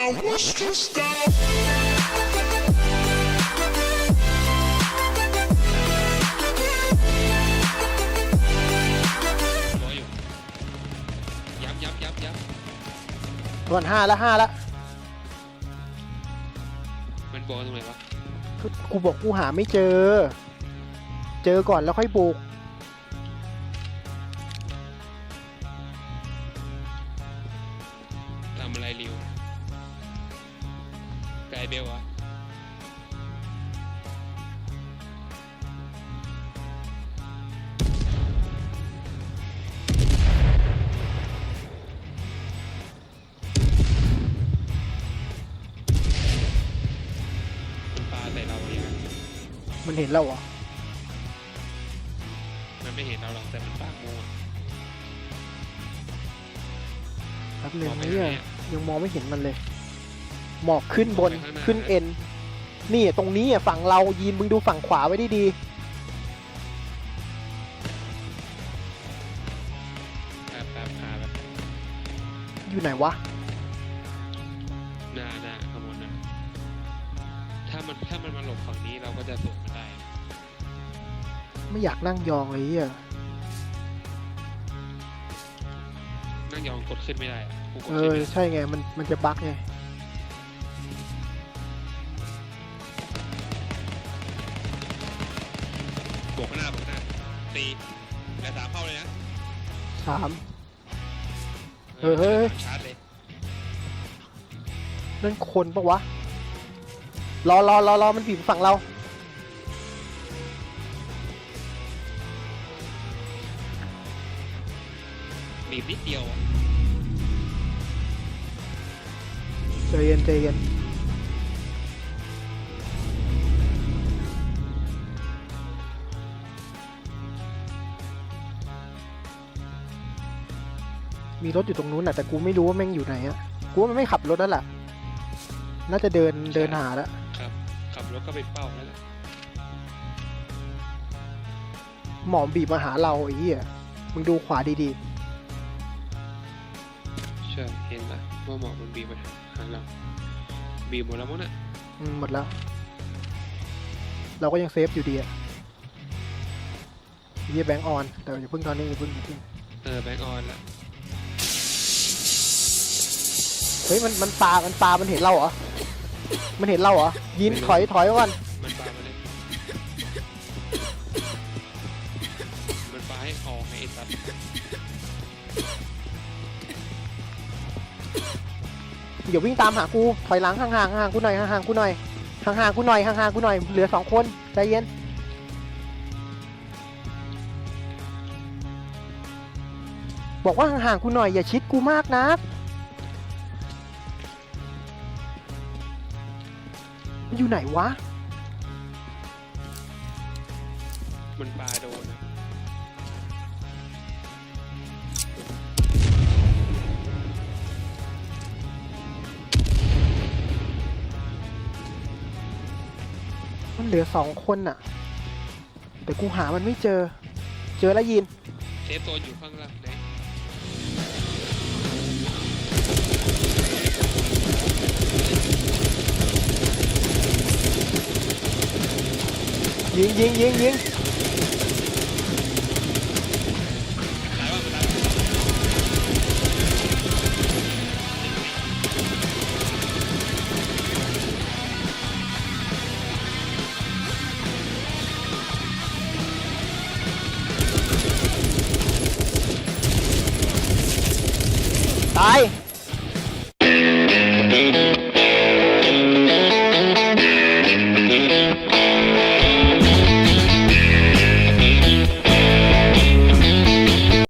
I was just down. รออยู่ยับยับยับยับก่อนห้าแล้วห้าแล้วมันบอกตรงไหนวะกูบอกกูหาไม่เจอ เจอก่อนแล้วค่อยบุกทำอะไรริว ไกลเบลวะมันปาใส่เราอย่างนั้นมันเห็นเราเหรอมันไม่เห็นเราหรอกแต่มันปากโม่อะแป๊บหนึงมองไปเนี่ยไหนอะยังมองไม่เห็นมันเลย หมอกขึ้นบนมองไปข้างหน้าขึ้นเอ็นนี่ตรงนี้อะฝั่งเรายีนมึงดูฝั่งขวาไว้ดีดีแป๊บแป๊บหาแบบๆอยู่ไหนวะหน้าหน้าขางบวนนะถ้ามันถ้ามันมาหลบฝั่งนี้เราก็จะสวนมันได้ ไม่อยากนั่งยองเลยเฮียนั่งยองกดขึ้นไม่ได้อะกูกดเอขึ้นอไม่ได้ใช่ไงมันมันจะบั๊กไง ตีแต่สามเข้าเลยนะสามเออเฮ้ย ชาร์จเลยนั่นคนปะวะ รอรอรอรอมันบีบฝั่งเรา บีบนิดเดียวอะใจเย็นใจเย็น มีรถอยู่ตรงนู้นน่ะแต่กูไม่รู้ว่าแม่งอยู่ไหนอะกูว่ามันไม่ขับรถแล้วล่ะ น่าจะเดินเดินหาแล้วครับขับรถก็เป็นเป้าแล้วแหละหมอมบีบมาหาเราไอ้เหี้ยมึงดูขวาดีใช่เห็นละว่าหมอกมันบีบมาหาเราบีบหมดแล้วมั้งน่ะๆอืมหมดแล้ว เราก็ยังเซฟอยู่ดีอะไอ้เหี้ยแบงค์ออนแต่อย่าเพิ่งตอนนี้อย่าเพิ่งอย่าเพิ่งเออแบงค์ออนละ เฮ้ยมันมันปลา มันปลา มันเห็นเราเหรอ มันเห็นเราเหรอ ยินถอยถอยก่อนมันปามาเลยมันปาให้ออกให้ไอ้สัตว์เดี๋ยววิ่งตามหากูถอยหลังห่างๆห่างๆกูหน่อยห่างๆกูหน่อยห่างๆกูหน่อยห่างๆกูหน่อยเหลือสองคนใจเย็นบอกว่าห่างๆกูหน่อยอย่าชิดกูมากนะ มันอยู่ไหนวะ มันปาโดนอะมันเหลือสองคนน่ะ แต่กูหามันไม่เจอ เจอแล้วยิน เซฟโซนอยู่ข้างล่างไห นยิงยิง